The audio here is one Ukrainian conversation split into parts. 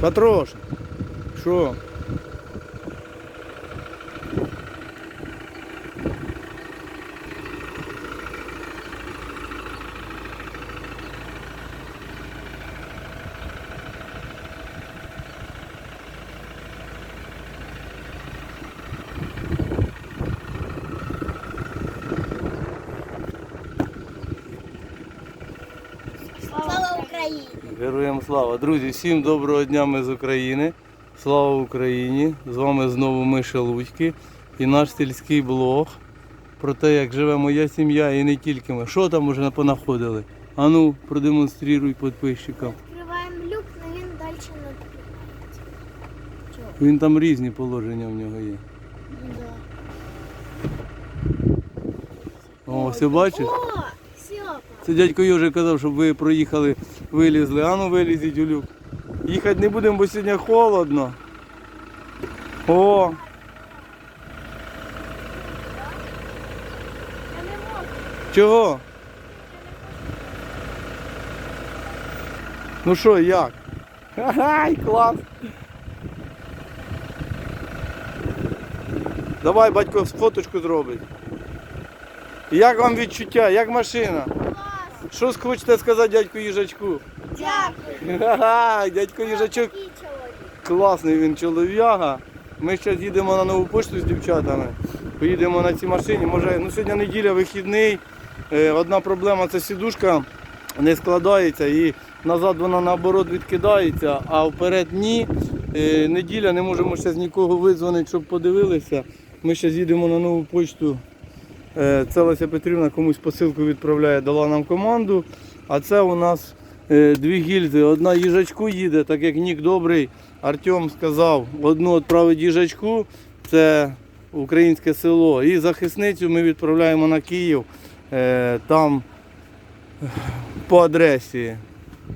Потрошин. Що? Слава Україні! Героям слава. Друзі, всім доброго дня ми з України. Слава Україні! З вами знову ми Шелудьки і наш сільський блог про те, як живе моя сім'я і не тільки ми. Що там уже понаходили? Ану, продемонструй підписчикам. Відкриваємо люк, але він далі не відкривається. Він там різні положення в нього є. О, все бачиш? Це дядько Йожик казав, щоб ви проїхали, вилізли. Ану вилізіть у люк. Їхати не будемо, бо сьогодні холодно. О, чого? Ну що, як? Ай, клас. Давай батько фоточку зробить. Як вам відчуття? Як машина? Що хочете сказати дядьку їжачку? Дякую! Дядько їжачок класний він чолов'яга. Ми зараз їдемо на нову пошту з дівчатами. Поїдемо на цій машині. Може, ну сьогодні неділя, вихідний. Е, Одна проблема це сідушка не складається і назад вона наоборот відкидається, а вперед ні. Е, Неділя, не можемо ще з нікого видзвонити, щоб подивилися. Ми зараз їдемо на нову почту. Е, Це Леся Петрівна комусь посилку відправляє, дала нам команду. А це у нас е, дві гільзи. Одна їжачку їде, так як Нік добрий. Артем сказав, одну відправить їжачку, це українське село. І захисницю ми відправляємо на Київ. Е, Там по адресі.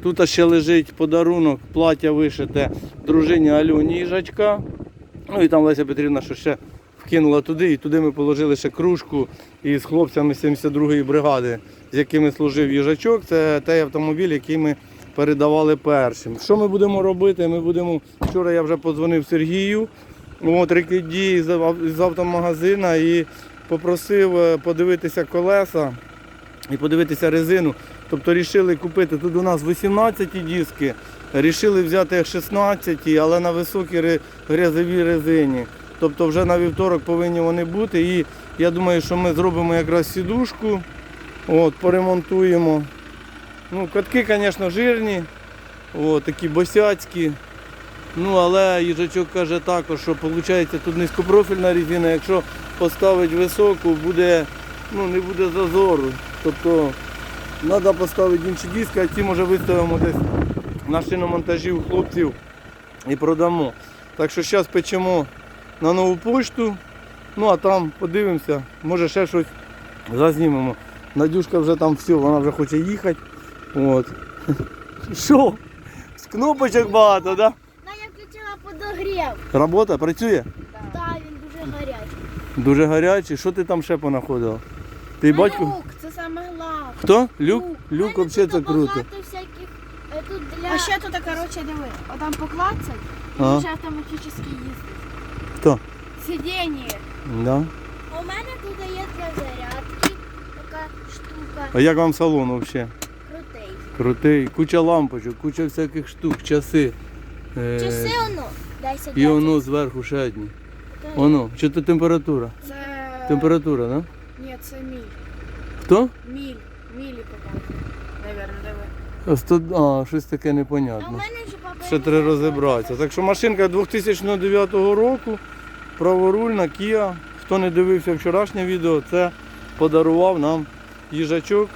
Тут ще лежить подарунок, плаття вишите дружині Альоні їжачка. Ну і там Леся Петрівна що ще вкинула туди, і туди ми положили ще кружку із хлопцями 72-ї бригади, з якими служив їжачок. Це той автомобіль, який ми передавали першим. Що ми будемо робити? Ми будемо. Вчора я вже подзвонив Сергію, от Рикіді з ав- автомагазина і попросив е, подивитися колеса і подивитися резину. Тобто рішили купити тут у нас 18 диски, рішили взяти 16, але на високій грязовій резині. Тобто вже на вівторок повинні вони бути. І я думаю, що ми зробимо якраз сідушку, от, поремонтуємо. Ну, катки, звісно, жирні, от, такі босяцькі. Ну, але їжачок каже також, що виходить тут низькопрофільна резина, якщо поставити високу, буде, ну, не буде зазору. Тобто треба поставити інші диски, а ті може виставимо десь на шиномонтажі у хлопців і продамо. Так що зараз печемо на нову пошту, ну а там подивимося, може ще щось зазнімемо. Надюшка вже там все, вона вже хоче їхати. От. Що? З кнопочок багато, так? Да? Ну, я включила подогрів. Робота працює? Так, він дуже гарячий. Дуже гарячий. Що ти там ще понаходила? Ти батько? Люк, це саме головне. Хто? Люк? Люк Мене взагалі це круто. всяких, е, тут для... А ще тут, коротше, диви, отам поклацать, і А? вже автоматично їздить. Хто? Сидіння. Да. У мене тут є для зарядки така штука. А як вам салон взагалі? Крутий. Крутий. Куча лампочок, куча всяких штук, часи. Е, Часи воно? Дай. І воно зверху ще одні. Воно, що це температура? Це... Температура, да? Ні, це міль. Хто? Міль. Мілі показує. Навірно, диви. А, сто- А, щось таке А у непонятне. мене вже папа. Ще треба розібратися. Так що машинка 2009 року, праворульна, Kia. Хто не дивився вчорашнє відео, це подарував нам їжачок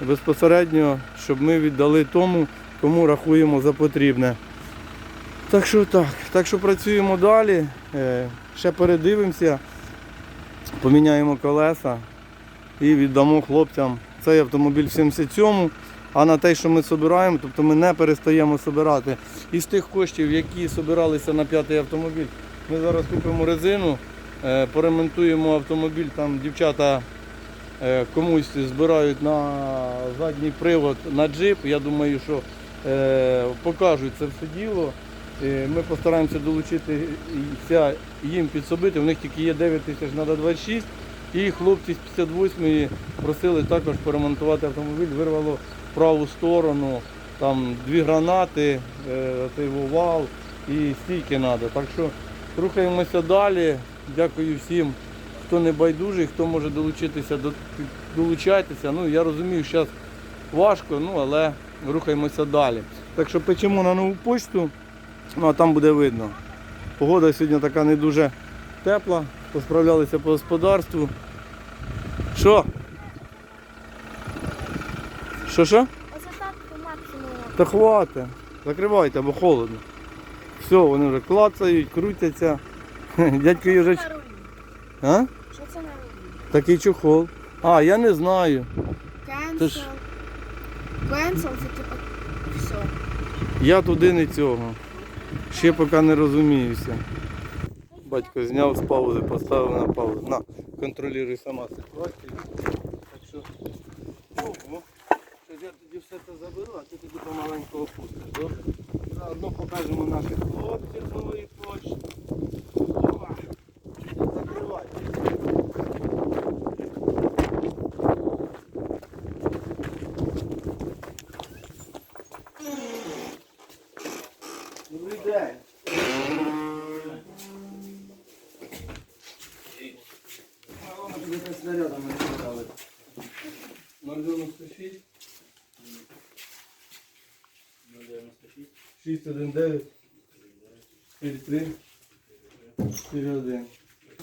безпосередньо, щоб ми віддали тому, кому рахуємо за потрібне. Так що так, так що працюємо далі, Е, ще передивимося, поміняємо колеса і віддамо хлопцям цей автомобіль в 77-му. А на те, що ми збираємо, тобто ми не перестаємо збирати. Із тих коштів, які збиралися на п'ятий автомобіль, ми зараз купимо резину, е, поремонтуємо автомобіль, там дівчата е, комусь збирають на задній привод на джип. Я думаю, що е, покажуть це все діло. Ми постараємося долучити і ця- їм підсобити. У них тільки є 9 тисяч, треба 26. І хлопці з 58-ї просили також поремонтувати автомобіль, вирвало праву сторону, там дві гранати, цей вал і стійки треба. Так що рухаємося далі. Дякую всім, хто не байдужий, хто може долучитися, до- долучайтеся. Ну, я розумію, зараз важко, ну, але рухаємося далі. Так що печемо на нову почту, ну а там буде видно. Погода сьогодні така не дуже тепла, посправлялися по господарству. Що? Що що? Оце так по максимуму. Та хватить. Закривайте, бо холодно. Все, вони вже клацають, крутяться. Дядько їжач. Що це на рулі? А? Що це на? Такий чохол. А, я не знаю. Ти ж-. Cancel, це типа все. Я туди не цього. Ще поки не розуміюся. Батько зняв з паузи, поставив на паузу. На, контролюй сама ситуацію. Так що, ого. Щось я тоді все це заберу, а ти тоді помаленьку опустиш, добре? Заодно покажемо наших хлопців з нової почти. Закривай. Добрий день. А воно тобі так снарядами не 096 619 43 41.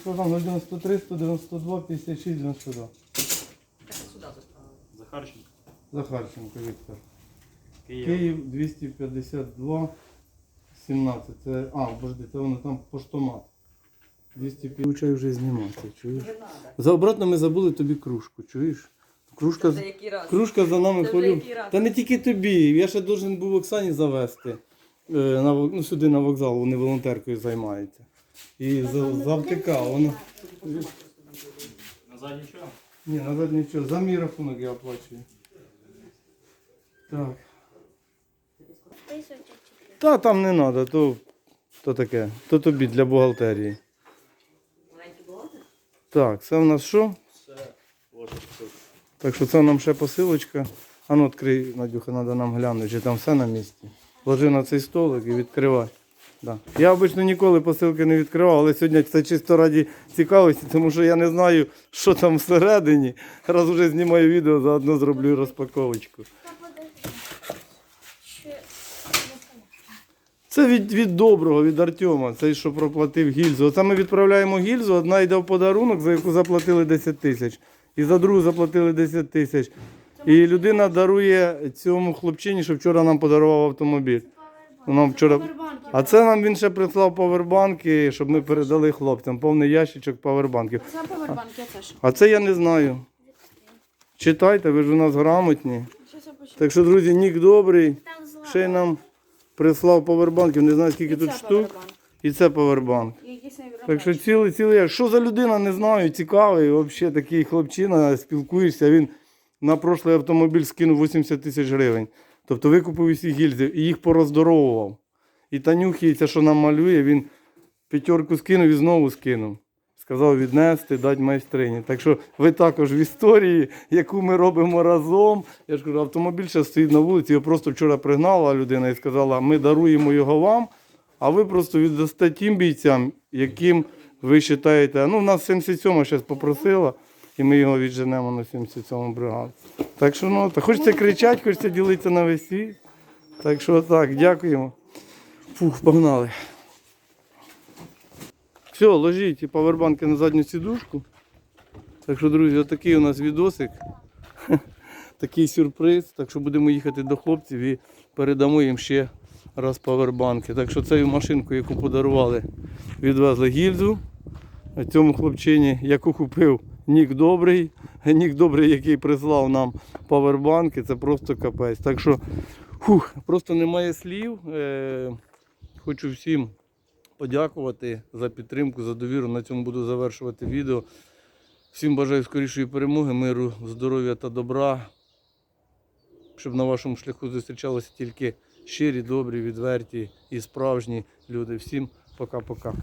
Що там 093 192 56 92. Захарченко. Захарченко Віктор. Київ. Київ 252 17. Це, а, подожди, це воно там поштомат. 250. Включай вже зніматися, чуєш? За обратно ми забули тобі кружку, чуєш? Кружка, який раз? кружка за нами Це вже полю. який раз? Та не тільки тобі. Я ще должен був Оксані завести. Е, На, ну, сюди на вокзал, вони волонтеркою займаються. І за, завтика, вона. Назад нічого? Ні, назад нічого. За мій рахунок я оплачую. Так. Тисяча чотири. Та там не треба, то, то таке, то тобі для бухгалтерії. Так, це в нас що? Все. Ось тут. Так що це нам ще посилочка. А ну відкрий, Надюха, треба нам глянути, чи там все на місці. Ложи на цей столик і відкривай. Да. Я обично ніколи посилки не відкривав, але сьогодні це чисто раді цікавості, тому що я не знаю, що там всередині. Раз уже знімаю відео, заодно зроблю розпаковочку. Це від, від доброго, від Артема, цей, що проплатив гільзу. Оце ми відправляємо гільзу, одна йде в подарунок, за яку заплатили 10 тисяч. І за другу заплатили 10 тисяч. І людина дарує цьому хлопчині, що вчора нам подарував автомобіль. Нам вчора... А це нам він ще прислав павербанки, щоб ми передали хлопцям. Повний ящичок павербанків. Повербанки, це? А це я не знаю. Читайте, ви ж у нас грамотні. Так що, друзі, нік добрий. Ще й нам прислав павербанків, не знаю скільки тут штук. І це павербанк. Так що цілий, цілий, що за людина, не знаю, цікавий, взагалі такий хлопчина, спілкуєшся, він на прошлий автомобіль скинув 80 тисяч гривень. Тобто викупив усі гільзи і їх пороздоровував. І Танюхі, це, що нам малює, він п'ятерку скинув і знову скинув. Сказав віднести, дати майстрині. Так що ви також в історії, яку ми робимо разом. Я ж кажу, автомобіль ще стоїть на вулиці, його просто вчора пригнала людина і сказала, ми даруємо його вам, а ви просто віддасте тим бійцям, яким ви вважаєте. Ну, в нас 77 зараз попросила, і ми його відженемо на 77 бригаду. Так що ну, хочеться кричати, хочеться ділитися на весь світ. Так що так, дякуємо. Фух, погнали. Все, ложіть павербанки на задню сідушку. Так що, друзі, отакий у нас відосик. Такий сюрприз. Так що будемо їхати до хлопців і передамо їм ще раз павербанки. Так що цю машинку, яку подарували, відвезли гільзу. Цьому хлопчині, яку купив Нік Добрий. Нік Добрий, який прислав нам павербанки, це просто капець. Так що фух, просто немає слів. Е, хочу всім подякувати за підтримку, за довіру. На цьому буду завершувати відео. Всім бажаю скорішої перемоги, миру, здоров'я та добра. щоб на вашому шляху зустрічалися тільки щирі, добрі, відверті і справжні люди. Всім пока-пока.